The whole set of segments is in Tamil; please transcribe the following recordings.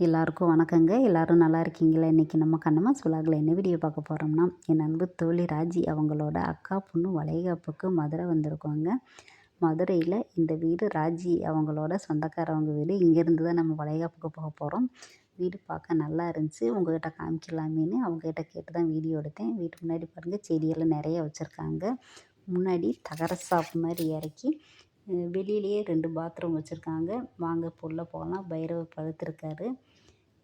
எல்லாருக்கும் வணக்கங்க. எல்லாரும் நல்லா இருக்கீங்களா? இன்றைக்கி நம்ம கண்ணம்மா சுலாகில் என்ன வீடியோ பார்க்க போகிறோம்னா என் அன்பு தோழி ராஜி அவங்களோட அக்கா பொண்ணு வளைகாப்புக்கு மதுரை வந்திருக்கோங்க. மதுரையில் இந்த வீடு ராஜி அவங்களோட சொந்தக்காரவங்க வீடு. இங்கேருந்து தான் நம்ம வளைகாப்புக்கு போக போகிறோம் வீடு பார்க்க நல்லா இருந்துச்சு. உங்கள்கிட்ட காமிக்கலாமேன்னு அவங்ககிட்ட கேட்டு தான் வீடியோ எடுத்தேன். வீட்டுக்கு முன்னாடி பாருங்கள் செடியெல்லாம் நிறைய வச்சுருக்காங்க. முன்னாடி தகர சாப்பு மாதிரி இறக்கி வெளியிலேயே ரெண்டு பாத்ரூம் வச்சுருக்காங்க. வாங்க புள்ள போகலாம் பைரவர் படுத்திருக்காரு.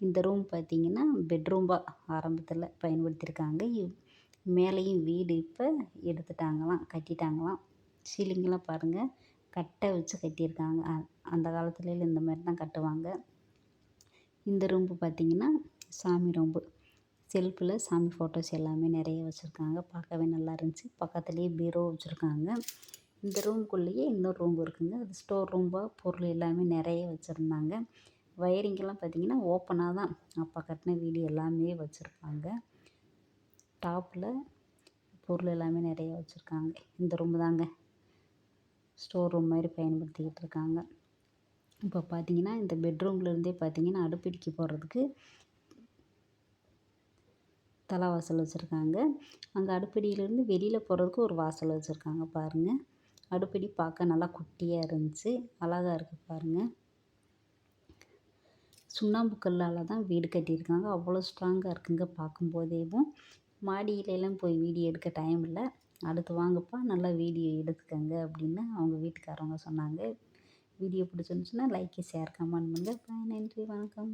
இந்த ரூம் பார்த்திங்கன்னா பெட்ரூம்பாக ஆரம்பத்தில் பயன்படுத்தியிருக்காங்க. மேலேயும் வீடு இப்போ எடுத்துட்டாங்களாம் கட்டிட்டாங்களாம். சீலிங்கெலாம் பாருங்கள் கட்டை வச்சு கட்டியிருக்காங்க. அந்த காலத்துலலாம் இந்த மாதிரி தான் கட்டுவாங்க. இந்த ரூம்பு பார்த்திங்கன்னா சாமி ரூம்பு செல்ஃபில் சாமி ஃபோட்டோஸ் எல்லாமே நிறைய வச்சுருக்காங்க. பார்க்கவே நல்லா இருந்துச்சு. பக்கத்துலேயே பீரோ வச்சுருக்காங்க. இந்த ரூம்குள்ளேயே இன்னொரு ரூம் இருக்குதுங்க அது ஸ்டோர் ரூம்பாக பொருள் எல்லாமே நிறைய வச்சுருந்தாங்க. வயரிங்கெல்லாம் பார்த்திங்கன்னா ஓப்பனாக தான். அப்பா கட்டின வீடு எல்லாமே வச்சுருப்பாங்க. டாப்பில் பொருள் எல்லாமே நிறைய வச்சுருக்காங்க. இந்த ரூம் தாங்க. ஸ்டோர் ரூம் மாதிரி பயன்படுத்திக்கிட்டு இருக்காங்க. இப்போ பார்த்தீங்கன்னா இந்த பெட்ரூம்லேருந்தே பார்த்தீங்கன்னா அடுப்பிடிக்கு போகிறதுக்கு தலைவாசல் வச்சுருக்காங்க. அங்கே அடுப்படியிலேருந்து வெளியில் போகிறதுக்கு ஒரு வாசல் வச்சுருக்காங்க பாருங்கள் அடுப்படி பார்க்க நல்லா குட்டியாக இருந்துச்சு. அழகாக இருக்குது பாருங்கள் சுண்ணாம்பு கல்லால் தான் வீடு கட்டியிருக்காங்க. அவ்வளோ ஸ்ட்ராங்காக இருக்குங்க பார்க்கும்போதேவும் மாடியிலலாம் போய் வீடியோ எடுக்க டைம் இல்லை. அடுத்து வாங்கப்பா நல்லா வீடியோ எடுத்துக்கங்க அப்படின்னு அவங்க வீட்டுக்காரவங்க சொன்னாங்க. வீடியோ பிடிச்சிருந்துச்சுன்னா லைக்கு ஷேர் கமெண்ட் பண்ணுங்கள் நன்றி வணக்கம்.